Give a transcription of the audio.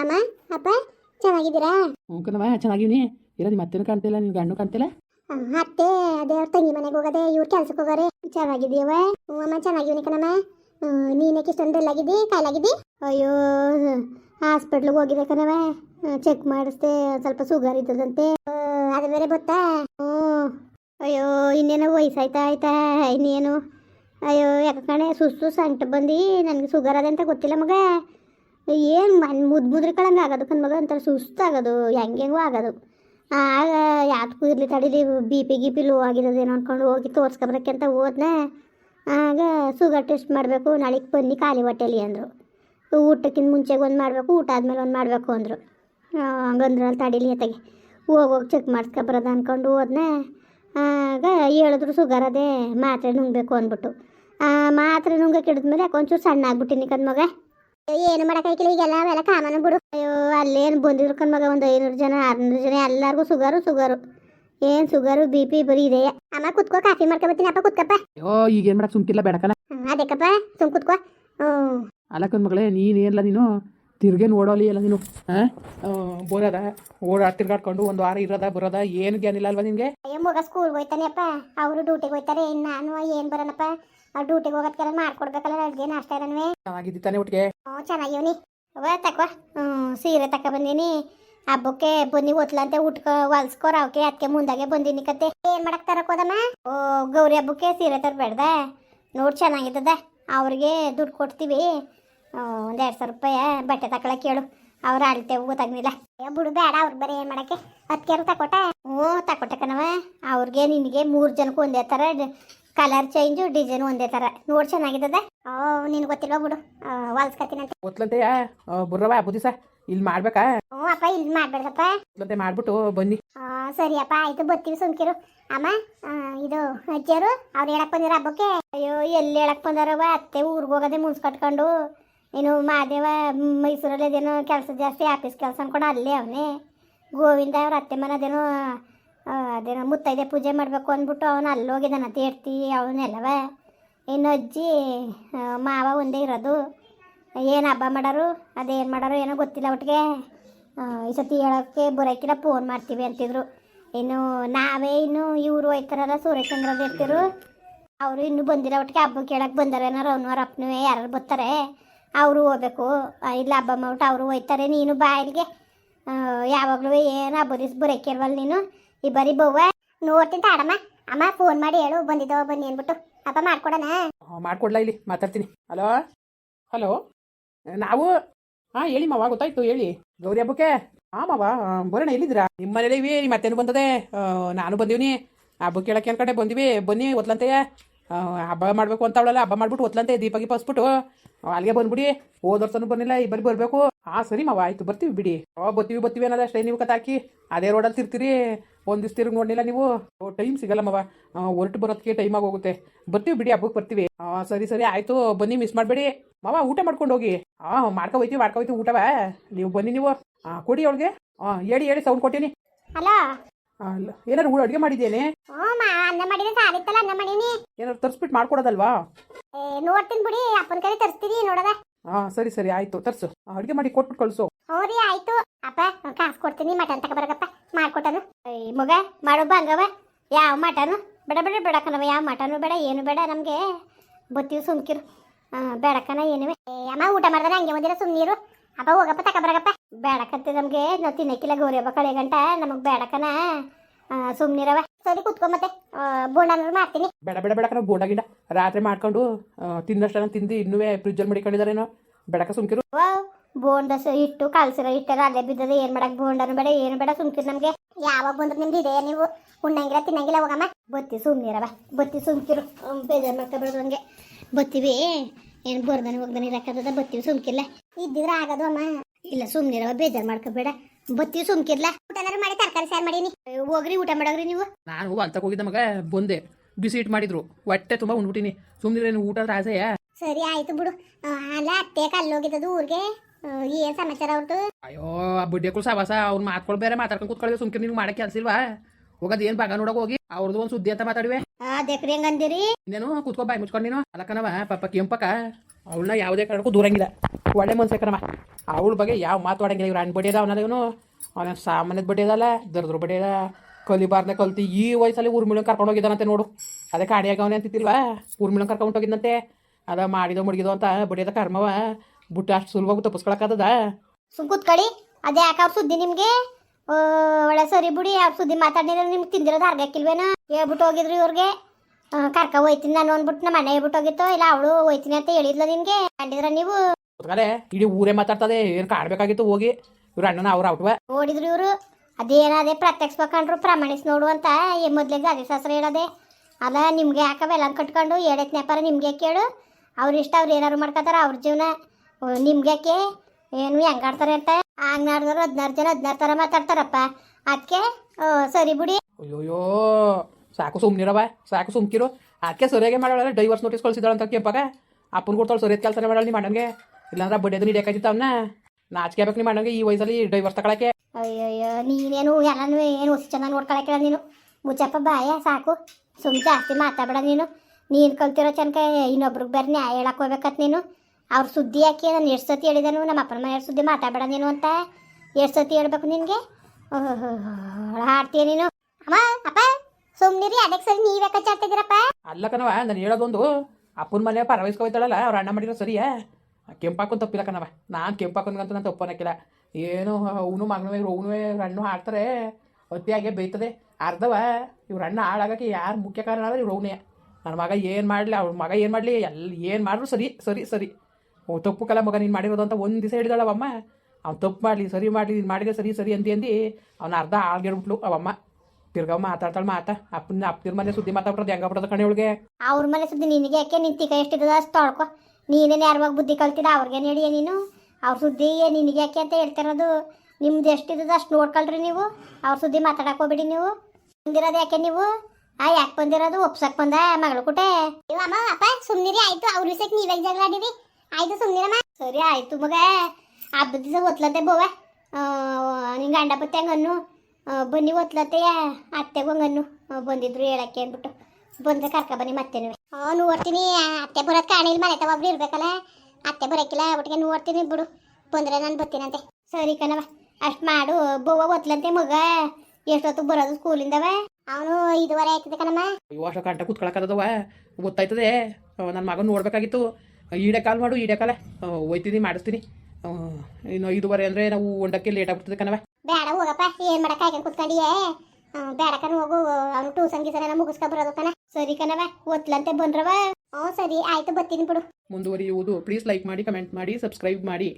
ಅಮ್ಮ ಅಪ್ಪ ಚೆನ್ನಾಗಿದ್ದೀರಾ? ಹ್ಞೂ ಕಣವ ಚೆನ್ನಾಗಿವ್ನಿ. ಇಲ್ಲ ನಿಮ್ಮ ಅತ್ತೆನೂ ಕಾಣ್ತಿಲ್ಲ ನಿನ್ನ ಗಂಡು ಕಾಣ್ತಿಲ್ಲ? ಅತ್ತೆ ಅದೇ ಅವ್ರ ತಂಗಿ ಮನೆಗೆ ಹೋಗೋದೆ ಇವ್ರು ಕೆಲ್ಸಕ್ಕೆ ಹೋಗೋರೆ. ಚೆನ್ನಾಗಿದೀಯವ ಹ್ಞೂ ಅಮ್ಮ ಚೆನ್ನಾಗಿವ್ನಿ ಕಣಮ್ಮ. ನೀನಕ್ಕೆ ಇಷ್ಟೊಂದು ಎಲ್ಲಾಗಿದ್ದಿ ಕಾಲಾಗಿದ್ದಿ ಅಯ್ಯೋ ಹಾಸ್ಪಿಟ್ಲಿಗೆ ಹೋಗಿದೆ ಕಣವ ಚೆಕ್ ಮಾಡಿಸ್ದೆ ಸ್ವಲ್ಪ ಸುಗರ್ ಇದ್ದದಂತೆ. ಅದು ಬೇರೆ ಗೊತ್ತಾ ಹ್ಞೂ. ಅಯ್ಯೋ ಇನ್ನೇನೋ ವಯಸ್ಸಾಯ್ತಾ ಆಯ್ತಾ ಇನ್ನೇನು? ಅಯ್ಯೋ ಯಾಕೆ ಕಣೆ ಸುಸ್ತು ಸಂಕಟ ಬಂದು ನನಗೆ ಸುಗರ್ ಅದಂತ ಅಂತ ಗೊತ್ತಿಲ್ಲ ಮಗ. ಏನು ಮನ್ ಮುದ್ ಆಗೋದು, ಕಣ್ ಮಗ ಒಂಥರ ಸುಸ್ತಾಗೋದು ಹೆಂಗೆ ಹೆಂಗೋ ಆಗೋದು. ಆಗ ಯಾವ್ದಕ್ಕೂ ಇರಲಿ ತಡೀಲಿ ಬಿ ಪಿ ಗಿ ಪಿ ಲೋ ಆಗಿರೋದೇನೋ ಅಂದ್ಕೊಂಡು ಹೋಗಿ ತೋರಿಸ್ಕೊಬರಕ್ಕೆ ಅಂತ ಹೋದ್ನೆ. ಆಗ ಶುಗರ್ ಟೆಸ್ಟ್ ಮಾಡಬೇಕು, ನಾಳೆಗೆ ಬನ್ನಿ ಖಾಲಿ ಹೊಟ್ಟೆಲಿ ಅಂದರು. ಊಟಕ್ಕಿಂತ ಮುಂಚೆಗೆ ಒಂದು ಮಾಡಬೇಕು, ಊಟ ಆದಮೇಲೆ ಒಂದು ಮಾಡಬೇಕು ಅಂದರು. ಹಂಗಂದ್ರಲ್ಲಿ ತಡೀಲಿ ಅತ್ತಾಗೆ. ಹೋಗೋಗಿ ಚೆಕ್ ಮಾಡಿಸ್ಕೊಬರೋದು ಅಂದ್ಕೊಂಡು ಹೋದ್ನೆ. ಆಗ ಹೇಳಿದ್ರು ಶುಗರ್ ಅದೇ, ಮಾತ್ರೆ ನುಂಗಬೇಕು ಅಂದ್ಬಿಟ್ಟು. ಮಾತ್ರೆ ನುಂಗಕ್ಕೆ ಹಿಡಿದ್ಮೇಲೆ ಯಾಕೊಂಚೂರು ಸಣ್ಣ ಆಗ್ಬಿಟ್ಟಿನಿ ಕಣ್ ಮಗ. ಏನು ಮಾಡೋಕ್ಕಾಗಿಲ್ಲ ಈಗೆಲ್ಲ ಅವೆಲ್ಲ ಕಾಮನ್ ಬಿಡು. ಅಯ್ಯೋ ಅಲ್ಲೇನು ಬಂದಿದ್ರು ಕಣ್ ಮಗ ಒಂದು ಐನೂರು ಜನ ಆರ್ನೂರು ಜನ ಎಲ್ಲರಿಗೂ ಸುಗರು ಸುಗರು ಏನು ಸುಗರು ಬಿ ಪಿ ಬರೀ ಇದೆ. ಅಮ್ಮ ಕುತ್ಕೋ ಕಾಫಿ ಮಾಡ್ಕೊಬತ್ತೀನಿ ಅಪ್ಪ ಕುತ್ಕಪ್ಪ. ಅಯ್ಯೋ ಏನ್ ಮಾಡಕ್ಕೆ ಸುಮ್ಕಿಲ್ಲ ಬೇಡಕಲ್ಲ ಅದಕ್ಕಪ್ಪ ಸುಮ್ ಕುತ್ಕೋ. ಕಣ್ ಮಗಳೇ ನೀನೇನಿಲ್ಲ ನೀನು? ತಿರ್ಗೆ ಓಡೋಲಿ ಎಲ್ಲ ನೀನು ಹಾಂ ಬೋರದ? ಓಡಾ ತಿರ್ಗಾಡ್ಕೊಂಡು ಒಂದು ವಾರ ಇರೋದ ಬರೋದ? ಏನು ಜ್ಞಾನಿಲ್ಲ ಅಲ್ವಾ ನಿನಗೆ? ಅಯ್ಯೋ ಮಗ ಸ್ಕೂಲ್ಗೆ ಹೋಯ್ತಾನೆಪ್ಪ ಅವರು ಡ್ಯೂಟಿಗೆ ಹೋಯ್ತಾರೆ. ನಾನು ಏನು ಬರೋಣಪ್ಪ ಅವ್ರು ಡ್ಯೂಟಿಗೆ ಹೋಗೋದ್ಕೆಲ್ಲ ಮಾಡ್ಕೊಡ್ಬೇಕಲ್ಲ ಅಡುಗೆ ನಾಷ್ಟ ಇರನ್ವೆ. ಚೆನ್ನಾಗಿದ್ದಿ ತಾನೇ ಒಟ್ಟಿಗೆ ಹ್ಞೂ ಚೆನ್ನಾಗಿವ್ನಿ. ಅವ ತಕೋ. ಹ್ಞೂ ಸೀರೆ ತಕ ಬಂದೀನಿ. ಹಬ್ಬಕ್ಕೆ ಬನ್ನಿ ಓದ್ಲಂತೆ ಉಟ್ಕೊ ಹೊಲ್ಸ್ಕೊರ ಅವಕ್ಕೆ ಅದಕ್ಕೆ ಮುಂದಾಗೆ ಬಂದಿನಿ ಕತೆ. ಏನ್ ಮಾಡಕ್ ತರಕ್ ಹೋದಮ್ಮ? ಓ ಗೌರಿ ಹಬ್ಬಕ್ಕೆ ಸೀರೆ ತರಬೇಡ್ದ. ನೋಡಿ ಚೆನ್ನಾಗಿದ್ದದ. ಅವ್ರಿಗೆ ದುಡ್ಡು ಕೊಡ್ತೀವಿ. ಒಂದು ಎರಡು ಸಾವಿರ ರೂಪಾಯಿ ಬಟ್ಟೆ ತಕೊಳಕ್ ಕೇಳು. ಅವ್ರ ಅಳ್ತೇವೆ ಗೊತ್ತಾಗ್ಲಿಲ್ಲ. ಏ ಬಿಡು ಬೇಡ ಅವ್ರಿಗೆ ಬರೀ ಏನ್ ಮಾಡಕ್ಕೆ. ಅದಕ್ಕೆ ತಕೊಟ ಹ್ಞೂ ತಕೊಟ್ಟೆ ಕಣವ ಅವ್ರಿಗೆ ನಿನಗೆ ಮೂರು ಜನಕ್ಕೆ ಒಂದೇ ಥರ ಕಲರ್ ಚೇಂಜು ಡಿಸೈನ್ ಒಂದೇ ತರ. ನೋಡಿ ಚೆನ್ನಾಗಿದ್ದದ? ಓ ನೀನು ಗೊತ್ತಿಲ್ವಾ ಬಿಡು. ಹೊಲ್ಸ್ಕತ್ತೀನಂತೆ ಒತ್ಲಂತೆಯ ಬುರ್ರವ ಇಲ್ಲಿ ಮಾಡ್ಬೇಕಾ? ಹ್ಞೂ ಅಪ್ಪ ಇಲ್ಲಿ ಮಾಡ್ಬೇಡಪ್ಪ ಮಾಡ್ಬಿಟ್ಟು ಬನ್ನಿ. ಸರಿ ಅಪ್ಪ ಆಯ್ತು ಬರ್ತೀವಿ ಸುಮ್ಕಿರು. ಅಮ್ಮ ಇದು ಅಜ್ಜಿಯರು ಅವ್ರು ಹೇಳಕ್ ಬಂದಿರ ಹಬ್ಬಕ್ಕೆ? ಅಯ್ಯೋ ಎಲ್ಲಿ ಹೇಳಕ್ ಬಂದಾರವ ಅತ್ತೆ ಊರಿಗೆ ಹೋಗೋದೆ ಮುನ್ಸ್ ಕಟ್ಕೊಂಡು. ಏನು ಮಾದೇವ ಮೈಸೂರಲ್ಲಿ ಅದೇನೋ ಕೆಲಸ ಜಾಸ್ತಿ ಆಫೀಸ್ ಕೆಲಸ ಅನ್ಕೊಂಡು ಅಲ್ಲೇ ಅವನೇ. ಗೋವಿಂದ ಅವ್ರ ಅತ್ತೆ ಮನದೇನೋ ಅದೇನೋ ಮುತ್ತೈದೆ ಪೂಜೆ ಮಾಡಬೇಕು ಅಂದ್ಬಿಟ್ಟು ಅವನು ಅಲ್ಲಿ ಹೋಗಿದ್ದಾನ ಅವನೆಲ್ಲವ. ಇನ್ನು ಅಜ್ಜಿ ಮಾವ ಒಂದೇ ಇರೋದು. ಏನು ಹಬ್ಬ ಮಾಡೋರು, ಅದೇನು ಮಾಡೋರು ಏನೋ ಗೊತ್ತಿಲ್ಲ ಒಟ್ಟಿಗೆ. ಈ ಸತಿ ಹೇಳೋಕ್ಕೆ ಬರೋಕ್ಕಿಲ್ಲ ಫೋನ್ ಮಾಡ್ತೀವಿ ಅಂತಿದ್ರು. ಇನ್ನು ನಾವೇ ಇನ್ನು ಇವರು ಹೋಯ್ತಾರಲ್ಲ ಸೂರ್ಯಚಂದ್ರದ ಇರ್ತಿರು. ಅವರು ಇನ್ನೂ ಬಂದಿಲ್ಲ ಒಟ್ಟಿಗೆ, ಹಬ್ಬ ಕೇಳೋಕೆ ಬಂದಾರೆ ಏನಾರು ಅವನು ಅವ್ರ ಅಪ್ಪನೂ ಯಾರು ಬರ್ತಾರೆ, ಅವರು ಹೋಗ್ಬೇಕು. ಇಲ್ಲ ಹಬ್ಬ ಮಾಡ್ಬಿಟ್ಟು ಅವರು ಹೋಯ್ತಾರೆ. ನೀನು ಬಾಯಿಗೆ ಯಾವಾಗಲೂ ಏನು ಹಬ್ಬ ದಿವ್ಸ ನೀನು. ಈ ಬರೀ ಬವ್ವ ನೋಡ್ತೀನಿ ತಾಡಮ್ಮ ಅಮ್ಮ ಫೋನ್ ಮಾಡಿ ಹೇಳು ಬಂದಿದ್ದೋ ಬನ್ನಿ ಅಂದ್ಬಿಟ್ಟು. ಅಪ್ಪ ಮಾಡ್ಕೊಡಣ. ಮಾಡ್ಕೊಡ್ಲಾ ಇಲ್ಲಿ? ಮಾತಾಡ್ತೀನಿ. ಹಲೋ? ಹಲೋ? ನಾವು? ಹಾಂ ಹೇಳಿ ಮಾವ ಗೊತ್ತಾಯ್ತು ಹೇಳಿ. ಗೌರಿ ಹಬ್ಬಕ್ಕೆ? ಹಾಂ ಮಾವ ಬರೋಣ ಎಲ್ಲಿದ್ದೀರಾ? ನಿಮ್ಮ ಮನೇಲಿ ಇವಿ ನಿಮ್ಮ ಅತ್ತೆನೂ ಬಂದದೆ. ನಾನು ಬಂದೀವಿ ಹಬ್ಬಕ್ಕೆ ಕೇಳಕ್ಕೆ ಅನ್ಕಡೆ ಬಂದಿವಿ. ಬನ್ನಿ ಒತ್ಲಂತೆಯ. ಹಬ್ಬ ಮಾಡಬೇಕು ಅಂತ ಅವಳಲ್ಲ ಹಬ್ಬ ಮಾಡ್ಬಿಟ್ಟು ಒತ್ಲಂತೆ ದೀಪ ಗೀಪ ಹಚ್ಬಿಟ್ಟು ಆ, ಅಲ್ಲಿಗೆ ಬಂದ್ಬಿಡಿ ಹೋದ ವರ್ಷನೂ ಬರಲಿಲ್ಲ ಈ ಬರೀ ಬರಬೇಕು. ಹಾಂ ಸರಿ ಮಾವ ಆಯ್ತು ಬರ್ತೀವಿ ಬಿಡಿ. ಓ ಬರ್ತೀವಿ ಬರ್ತೀವಿ ಅನ್ನೋದು ಅಷ್ಟೇ ನೀವು ಕತ್ತಾಕಿ ಅದೇ ರೋಡಲ್ಲಿ ತಿರ್ತೀರಿ ಒಂದು ದಿವ್ಸ ತಿರುಗಿ ನೋಡಲಿಲ್ಲ ನೀವು? ಟೈಮ್ ಸಿಗಲ್ಲ ಮಾವ. ಆ, ಹೊರಟು ಬರೋದಕ್ಕೆ ಟೈಮ್ ಆಗೋಗುತ್ತೆ. ಬರ್ತೀವಿ ಬಿಡಿ ಹಬ್ಬಕ್ಕೆ ಬರ್ತೀವಿ. ಹಾಂ ಸರಿ ಸರಿ ಆಯಿತು ಬನ್ನಿ ಮಿಸ್ ಮಾಡಬೇಡಿ. ಮಾವ ಊಟ ಮಾಡ್ಕೊಂಡು ಹೋಗಿ. ಹಾಂ ಮಾಡ್ಕೊ ಹೋಯ್ತೀವಿ ಮಾಡ್ಕೊ ಹೋಯ್ತೀವಿ ಊಟವ. ನೀವು ಬನ್ನಿ ನೀವು. ಹಾಂ ಕೊಡಿ ಅವಳಿಗೆ. ಹಾಂ ಹೇಳಿ ಹೇಳಿ ಸೌಂಡ್ ಕೊಟ್ಟೀನಿ ಹಲೋ ಅಲ್ಲ ಏನಾರು ಊಟ ಅಡುಗೆ ಮಾಡಿದ್ದೇನೆ ಹ್ಞೂ ಅನ್ನ ಮಾಡಿದ್ರೆ ಸಾರಿತ್ತಲ್ಲ ಅನ್ನ ಮಾಡೀನಿ. ಏನಾರು ತರಿಸ್ಬಿಟ್ಟು ಮಾಡ್ಕೊಡೋದಲ್ವಾ? ಏ, ನೋಡ್ತೀನಿ ಬಿಡಿ ಅಪ್ಪನ ಕೈ ತರ್ಸ್ತೀನಿ ನೋಡದ. ಹಾ ಸರಿ ಸರಿ ಆಯ್ತು ತರ್ಸು. ಅಡುಗೆ ಮಾಡಿ ಕೊಟ್ಬಿಟ್ಟು ಕಳಿಸು. ಹ್ಞೂ ರೀ ಆಯ್ತು. ಅಪ್ಪ ಕಾಸ್ ಕೊಡ್ತೀನಿ ಮಟನ್ ತಕ ಬರಕಪ್ಪ ಮಾಡ್ಕೊಟ್ಟನು. ಏ, ಮಗ ಮಾಡು ಬಂಗವ ಯಾವ ಮಟನು ಬೇಡ ಬೇಡ ಬೇಡಕನವ ಯಾವ ಮಟನು ಬೇಡ ಏನು ಬೇಡ ನಮಗೆ. ಬತ್ತೀವಿ ಸುಮ್ಕಿರು. ಹಾಂ ಬೇಡಕನ ಏನು ಏ, ಅಮ್ಮ ಊಟ ಮಾಡಿದ್ರೆ ಹಂಗೆ ಒಂದಿರ ಸುಮ್ಮನೀರು ಅಪ್ಪ ಹೋಗಪ್ಪ ತಕ ಬರಗಪ್ಪ. ಬೇಡಕತ್ತೆ ನಮಗೆ. ನಾವು ತಿನ್ನಕ್ಕಿಲ್ಲ ಗೌರಿ ಹಬ್ಬ ಕಳೆ ಗಂಟ. ನಮಗೆ ಬೇಡಕನ ಸುಮ್ನಿರವ. ಸರಿ ಕುತ್ಕೊಂಬತ್ತೆ ಬೋಂಡಾನ ಮಾಡ್ತೀನಿ. ಬೇಡ ಬೇಡ ಬೇಡ ಕಣ ಬೋಂಡ ಗಿಂಡ ರಾತ್ರಿ ಮಾಡ್ಕೊಂಡು ಆ, ತಿಂದಷ್ಟನ್ನ ತಿಂದು ಇನ್ನೂ ಫ್ರಿಜ್ಜಲ್ಲಿ ಮಡಿಕೊಂಡಿದಾರೇನೋ ಬೇಡಕ ಸುಮ್ಕಿರು. ಬೋಂಡ ಇಟ್ಟು ಕಲ್ಸಿರೋ ಇಟ್ಟರ ಅಲ್ಲೇ ಬಿದ್ದದ. ಏನ್ ಮಾಡಕ್ ಬೋಂಡನು ಬೇಡ ಏನು ಬೇಡ ಸುಮ್ಕಿರು ನಮ್ಗೆ. ಯಾವಾಗ ಬಂದ್ರು ನಿಮ್ದು ಇದೆ ನೀವು. ಉಣ್ಣಂಗಿಲ್ಲ ತಿನ್ನಂಗಿಲ್ಲ ಹೋಗಮ್ಮ. ಬತ್ತಿ ಸುಮ್ನಿರವ. ಬತ್ತಿ ಸುಮ್ಕಿರು. ಬೇಜಾರ್ ಮಾಡ್ತಾ ಬಿಡೋದು ಹಂಗೆ ಬತ್ತೀವಿ. ಏನು ಬರ್ದನಿ ಹೋಗ್ದಾನೆ ಇರಕ್ಕದ ಬತ್ತೀವಿ ಸುಮ್ಕಿಲ್ಲ ಇದ್ದಿದ್ರೆ ಆಗದು ಅಮ್ಮ. ಇಲ್ಲ ಸುಮ್ನಿರವ ಬೇಜಾರ್ ಮಾಡ್ಕೋಬೇಡ ಬತ್ತೀವಿ ಸುಮ್ಕಿರ್ಲ? ಊಟ ಮಾಡಿ ತರಕಾರಿ ಸಾರು ಮಾಡೀನಿ. ಹೋಗ್ರಿ ಊಟ ಮಾಡೋಗ್ರಿ ನೀವು. ನಾನು ಅಂತ ಹೋಗಿದ್ದ ಮಗ ಬಂದೆ. ಬಿಸಿ ಇಟ್ಟು ಮಾಡಿದ್ರು. ಹೊಟ್ಟೆ ತುಂಬಾ ಉಂಡ್ಬಿಟ್ಟಿನಿ ಸುಮ್ನಿರ ಊಟ ಆಸೆಯ? ಸರಿ ಆಯ್ತು ಬಿಡು. ಅಲ್ಲ ಅತ್ತೆ ಕಲ್ಲೋಗಿದ್ದದು ಊರಿಗೆ. ಏನ್ ಸಮಾಚಾರ ಅವ್ರದ್ದು ಅಯ್ಯೋ ಆ ಬುಡ್ಡೆಗಳು ಸವಾಸ. ಅವ್ರು ಮಾತ್ಕೊಳ್ ಬೇರೆ ಮಾತಾಡ್ಕೊಂಡು ಕೂತ್ಕೊಳ್ಳಿ ಸುಮ್ಕಿರ್ ನೀವು ಮಾಡಕ್ಕೆ ಕೆಲ್ಸಿಲ್ವಾ ಹೋಗೋದು ಏನು ಭಾಗ ನೋಡಕ್ ಹೋಗಿ? ಅವ್ರದ್ದು ಒಂದು ಸುದ್ದಿ ಅಂತ ಮಾತಾಡುವೆ. ಆ ದೇಕ್ರಿ ಹೆಂಗಂದಿರಿ ಇನ್ನೇನು ಕೂತ್ಕೊ ಬಾಯ್ ಮುಚ್ಕೊಂಡು ನೀನು. ಪಾಪ ಕೆಂಪಕ ಅವಳನ್ನ ಯಾವುದೇ ಕಾರಣಕ್ಕೂ ದೂರಂಗಿಲ್ಲ. ಒಳ್ಳೆ ಮನ್ಸೆ ಅವಳ ಬಗ್ಗೆ ಯಾವ ಮಾತಾಡಂಗಿಲ್ಲ ಇವ್ರು ಅಣ್ಣ ಬಡಿಯದ ಅವನದ ಇವನು. ಅವನ ಸಾಮಾನ್ಯದ ಬಡಿಯೋದಲ್ಲ ದರ್ದ್ರ ಅದ ಕಲಿಬಾರ್ನೆ ಕಲ್ತಿ. ಈ ವಯಸ್ಸಲ್ಲಿ ಊರ್ಮಿಳನ್ ಕರ್ಕೊಂಡು ಹೋಗಿದ್ದಾನಂತೆ ನೋಡು. ಅದೇ ಕಾಡಿಯಾಗ ಅವನೇ ಅಂತಿತ್ತಿಲ್ವಾ ಊರ್ಮಿಳನ್ ಕರ್ಕೊಂಡು ಹೋಗಿದ್ದಂತೆ ಅದ ಮಾಡಿದೋ ಮುಡಿಗಿದೋ ಅಂತ ಬಡಿಯೋದ ಕರ್ಮವ ಬುಟ್ಟ ಅಷ್ಟು ಸುಲಭವಾಗಿ ತಪ್ಪಿಸ್ಕೊಳಕ್ಕಾಗದ ಸುಮ್ ಕೂತ್ಕೊಳ್ಳಿ ಅದೇ ಯಾಕೆ ಸುದ್ದಿ ನಿಮ್ಗೆ? ಒಳ್ಳೆ ಸರಿ ಬಿಡಿ ಯಾವ ಸುದ್ದಿ ಮಾತಾಡಿದ್ರೆ ನಿಮ್ಗೆ ತಿಂದಿರೋದು ಅರ್ಗಕ್ಕಿಲ್ವೇನೋ? ಹೇಳ್ಬಿಟ್ಟು ಹೋಗಿದ್ರು ಇವ್ರಿಗೆ. ಕರ್ಕ ಹೋಯ್ತೀನಿ ನಾನು ಅಂದ್ಬಿಟ್ಟು ನಮ್ಮ ಮನೆ ಹೇಳ್ಬಿಟ್ಟು ಹೋಗಿತ್ತು. ಇಲ್ಲ ಅವಳು ಹೋಯ್ತೀನಿ ಅಂತ ಹೇಳಿದ್ಲ ನಿಮ್ಗೆ? ಕಂಡಿದ್ರ ನೀವು? ಇಡೀ ಊರೇ ಮಾತಾಡ್ತದೆ ಏನು ಕಾಡ್ಬೇಕಾಗಿತ್ತು ಹೋಗಿ. ಇವ್ರ ಅಣ್ಣನ ಅವ್ರ ಔಟ್ವ ಓಡಿದ್ರು ಇವರು. ಅದೇನ ಅದೇ ಪ್ರತ್ಯಕ್ಷ ಕಂಡ್ರು ಪ್ರಮಾಣಿಸ್ ನೋಡು ಅಂತ ಈ ಮೊದ್ಲೇ ಗಾದಿ ಶಾಸ್ತ್ರ ಹೇಳೋದೆ. ಅಲ್ಲ ನಿಮ್ಗೆ ಯಾಕವೆಲ್ಲ ಕಟ್ಕೊಂಡು ಏಳೈತ್ ನ್ಯಾಪಾರ ನಿಮ್ಗೆ ಕೇಳು. ಅವ್ರ ಇಷ್ಟ ಅವ್ರು ಏನಾರು ಮಾಡ್ಕೊತಾರ ಅವ್ರ ಜೀವನ. ನಿಮ್ಗೆ ಏನು ಹೆಂಗಾಡ್ತಾರೆ ಅಂತ ಹಂಗ್ ನಾಡ್ದವ್ರು ಹದಿನಾರು ಜನ ಹದಿನಾರು ಥರ ಮಾತಾಡ್ತಾರಪ್ಪ. ಅದಕ್ಕೆ ಸರಿ ಬಿಡಿ. ಅಯ್ಯೋಯ್ಯೋ ಸಾಕು ಸುಮ್ನಿರವ ಸಾಕು ಸುಮ್ಕಿರು. ಅದಕ್ಕೆ ಸರಿಯಾಗಿ ಮಾಡೋಣ ಡೈವರ್ಸ್ ನೋಟಿಸ್ ಕಳ್ಸಿದಾಳ ಅಂತ ಕೆಂಪಾಗ ಅಪ್ಪನ ಕೊಡ್ತಾಳೆ ಸರಿಯಾದ ಕೆಲಸ ಮಾಡಲ್ಲ ನಿಮ್ಮ ಅಣ್ಣಂಗೆ ಇಲ್ಲಾಂದ್ರೆ ನೀ ಹಿಡಿಯಕಾಯ್ತಿತ್ತು ಅವನ್ನ ನಾಚಿಕೆ ಬೇಕು ನಿಮ್ಮ ಅಣ್ಣಂಗೆ ಈ ವಯಸ್ಸಲ್ಲಿ ಡೈವರ್ಸ್ ತಗೊಳಕ್ಕೆ ಅಯ್ಯಯ್ಯೋ ನೀನೇನು ಎಲ್ಲನೂ ಏನು ಹೊಸ ಚೆನ್ನಾಗಿ ನೋಡ್ಕೊಳಕ್ಕಿಲ್ಲ ನೀನು. ಮುಚ್ಚಪ್ಪ ಬಾಯ ಸಾಕು. ಸುಮ್ ಜಾಸ್ತಿ ಮಾತಾಡಬೇಡ ನೀನು. ನೀನು ಕಲ್ತಿರೋ ಚನ್ಕ ಇನ್ನೊಬ್ರಿಗೆ ಬೇರೆ ನ್ಯಾಯ ಹೇಳಕ್ ಹೋಗ್ಬೇಕತ್ ನೀನು. ಅವ್ರ ಸುದ್ದಿ ಯಾಕೆ ನಾನು ಎಷ್ಟು ಸತಿ ಹೇಳಿದನು? ನಮ್ಮ ಅಪ್ಪನ ಮನೆಯವ್ರ ಸುದ್ದಿ ಮಾತಾಡಬೇಡ ನೀನು ಅಂತ. ಎಷ್ಟು ಸತಿ ಹೇಳ್ಬೇಕು ನಿನಗೆ? ಹಾಡ್ತೀಯ ನೀನು? ಅಮ್ಮ, ಅಪ್ಪ ಸುಮ್ಮನಿರಿ ಅದಕ್ಕೆ ಸರಿ ನೀವೇ ಕಚ್ಚಾಡ್ತಿದ್ದೀರಪ್ಪ ಅಲ್ಲ ಕಣವ ನಾನು ಹೇಳೋದೊಂದು. ಅಪ್ಪನ ಮನೆ ಪರವಹಿಸ್ಕೋತಾಳಲ್ಲ ಅವ್ರ ಅಣ್ಣ ಮಾಡಿರೋ ಸರಿಯಾ ಕೆಂಪಾಕೊಂಡು ತಪ್ಪಿಲ್ಲ ಕಣವ ನಾನು ಕೆಂಪಾಕೊಂಡ್ಗಂತೂ ನಾನು ತಪ್ಪು ಅನ್ನಕ್ಕಿಲ್ಲ ಏನು ಅವನು ಮಗನವೇ ಅವನು ಹಣ್ಣು ಹಾಡ್ತಾರೆ. ಅತಿಯಾಗೆ ಬೈತದೆ ಅರ್ಧವ, ಇವ್ರ ಅಣ್ಣ ಹಾಳಾಗಕ್ಕೆ ಯಾರು ಮುಖ್ಯ ಕಾರಣ ಅಂದ್ರೆ ಇವ್ರು ಅವನೇ ನನ್ನ ಮಗ ಏನು ಮಾಡಲಿ, ಅವ್ರ ಮಗ ಏನು ಮಾಡಲಿ ಎಲ್ಲ ಏನು ಮಾಡಿದ್ರು ಸರಿ ಸರಿ ಸರಿ. ತಪ್ಪು ಕಲ ಮಗ ನೀನು ಮಾಡಿರೋದು ಅಂತ ಒಂದು ದಿವಸ ಹಿಡಿದಳವಮ್ಮ ಅವ್ನು ತಪ್ಪು ಮಾಡಲಿ ಸರಿ ಮಾಡಲಿ ನೀನು ಮಾಡಿದ್ರೆ ಸರಿ ಸರಿ ಅಂದಿ ಅಂದು ಅವ್ನ ಅರ್ಧ ಆಳ್ಗೆಡ್ಬಿಟ್ಲು ಅವಮ್ಮ. ತಿರ್ಗಮ್ಮ ಮಾತಾಡ್ತಾಳೆ ಮಾತಾ. ಅಪ್ಪನ ಅಪ್ಪನ ಮನೆ ಸುದ್ದಿ ಮಾತಾಡ್ಬಿಡೋದು ಹೆಂಗ ಬಿಡೋದು ಕಣೆ ಇವಳಿಗೆ? ಅವ್ರ ಮನೆ ಸುದ್ದಿ ನಿನಗೆ ಯಾಕೆ ನಿಂತಿ ಕೈ ಎಷ್ಟಿದ್ದದ ಅಷ್ಟು ತೊಳ್ಕೊ. ನೀನೇನು ಯಾರವಾಗ ಬುದ್ಧಿ ಕಲ್ತಿದ ಅವ್ರಿಗೆ ಹೇಳಿಯ ನೀನು? ಅವ್ರ ಸುದ್ದಿ ನಿನಗೆ ಯಾಕೆ ಅಂತ ಹೇಳ್ತಿರೋದು ನಿಮ್ದು ಎಷ್ಟಿದ್ದದ ಅಷ್ಟು ನೋಡ್ಕೊಳ್ರಿ ನೀವು. ಅವ್ರ ಸುದ್ದಿ ಮಾತಾಡಕ್ ಹೋಗ್ಬಿಡಿ ನೀವು. ಬಂದಿರೋದು ಯಾಕೆ ನೀವು? ಆ ಯಾಕೆ ಬಂದಿರೋದು? ಒಪ್ಸಕ್ ಬಂದ ಮಗಳು ಕುಟೆ. ಅಮ್ಮ ಅಪ್ಪ ಸುಮ್ಮನಿರಿ ಆಯ್ತು. ಅವ್ರ ವಿಷಯಕ್ಕೆ ನೀವೇ ಜಗಳ ಆಡಿರಿ. ಆಯ್ತು ಸುಮ್ನಿರಮ್ಮ ಸರಿ ಆಯ್ತು ಮಗ ಹಬ್ಬದ ದಿವಸ ಬೋವಾ ಬೋವ ನಿಂಗೆ ಗಂಡ ಬತ್ತೆ ಬನ್ನಿ ಓದ್ಲತ್ತೆ ಅತ್ತೆಗೂ ಹಂಗನ್ನು ಬಂದಿದ್ರು ಹೇಳಕ್ಕೆ ಅಂದ್ಬಿಟ್ಟು ಬಂದ್ರೆ ಕರ್ಕ ಬನ್ನಿ ಮತ್ತೇನು ಹ್ಞೂ ನೋಡ್ತೀನಿ ಅತ್ತೆ ಬರೋದು ಕಾಣಿಲ್ಲ ಮನೆ ತವ ಒಬ್ರು ಇರ್ಬೇಕಲ್ಲ ಅತ್ತೆ ಬರೋಕ್ಕಿಲ್ಲ ಒಟ್ಟಿಗೆ ನೋಡ್ತೀನಿ ಬಿಡು ಬಂದ್ರೆ ನಾನು ಬರ್ತೀನಂತೆ ಸರಿ ಕಣವ ಅಷ್ಟು ಮಾಡು ಬೋವ ಒತ್ಲಂತೆ ಮಗ ಎಷ್ಟೊತ್ತು ಬರೋದು ಸ್ಕೂಲಿಂದವ ಅವನು ಇದುವರೆ ಆಯ್ತದೆ ಕಣಮ್ಮ ಅಷ್ಟು ಗಂಟೆ ಕೂತ್ಕೊಳಕ್ಕದವ ಗೊತ್ತಾಯ್ತದೆ ನನ್ನ ಮಗನ ನೋಡ್ಬೇಕಾಗಿತ್ತು ಈಡೆ ಕಾಲ್ ಮಾಡು ಈಡೆ ಕಾಲ. ಒಯ್ತೀನಿ ಮಾಡಿಸ್ತೀನಿ. ಇನ್ನು ಐದುವರೆ ಅಂದರೆ ನಾವು ಒಂಡಕ್ಕೆ ಲೇಟ್ ಆಗ್ಬಿಡ್ತದೆ ಕಣವ ಬೇಡ ಹೋಗಪ್ಪ. ಏನ್ ಮಾಡಕ್ಕ? ಹಾಗೆ ಕುತ್ಕೊಂಡಿಯೇ. ಬೇಡ ಕಣ ಹೋಗು. ಅವ್ನು ಟ್ಯೂಷನ್ ಸಂಗೀತ ಮುಗಿಸ್ಕೊ ಬರೋದು ಕಣ. ಸರಿ ಕಣವ ಒತ್ಲಂತೆ ಬಂದ್ರವ ಹ್ಞೂ ಸರಿ. ಆಯ್ತು ಬರ್ತೀನಿ ಬಿಡು. ಮುಂದುವರಿಯುವುದು. ಪ್ಲೀಸ್ ಲೈಕ್ ಮಾಡಿ ಕಮೆಂಟ್ ಮಾಡಿ ಸಬ್ಸ್ಕ್ರೈಬ್ ಮಾಡಿ.